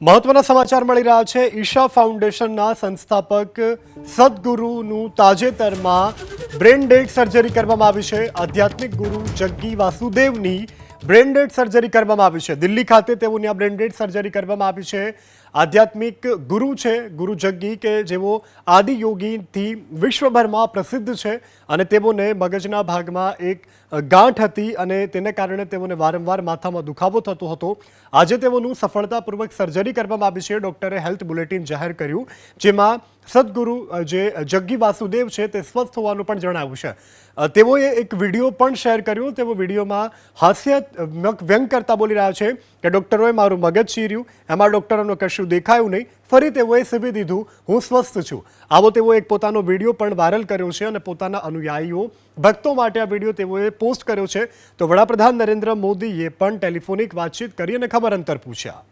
મહત્વના સમાચાર મળી રહ્યા છે. ઈશા ફાઉન્ડેશનના સંસ્થાપક સદગુરુનું તાજેતરમાં બ્રેન ડેડ સર્જરી કરવામાં આવી છે. આધ્યાત્મિક ગુરુ જગ્ગી વાસુદેવની બ્રેન ડેડ સર્જરી કરવામાં આવી છે. દિલ્હી ખાતે તેઓની આ બ્રેન ડેડ સર્જરી કરવામાં આવી છે. આધ્યાત્મિક ગુરુ છે, ગુરુ જગ્ગી કે જેઓ આદિયોગીથી વિશ્વભરમાં પ્રસિદ્ધ છે અને તેઓને મગજના ભાગમાં એક ગાંઠ હતી અને તેને કારણે તેઓને વારંવાર માથામાં દુખાવો થતો હતો. આજે તેઓનું સફળતાપૂર્વક સર્જરી કરવામાં આવી છે. ડૉક્ટરે હેલ્થ બુલેટિન જાહેર કર્યું, જેમાં સદગુરુ જે જગ્ગી વાસુદેવ છે તે સ્વસ્થ હોવાનું પણ જણાવ્યું છે. તેઓએ એક વીડિયો પણ શેર કર્યો. તેઓ વિડીયોમાં હાસ્ય વ્યંગ કરતા બોલી રહ્યા છે કે ડોક્ટરોએ મારું મગજ ચીર્યું, એમાં ડોક્ટરોનું કશું દેખાયું નહીં. ફરી તેઓએ સીવી દીધું, હું સ્વસ્થ છું. આવો તેઓ એક પોતાનો વીડિયો પણ વાયરલ કર્યો છે અને પોતાના અનુયાયીઓ, ભક્તો માટે આ વીડિયો તેઓએ પોસ્ટ કર્યો છે. તો વડાપ્રધાન નરેન્દ્ર મોદીએ પણ ટેલિફોનિક વાતચીત કરી અને ખબર અંતર પૂછ્યા.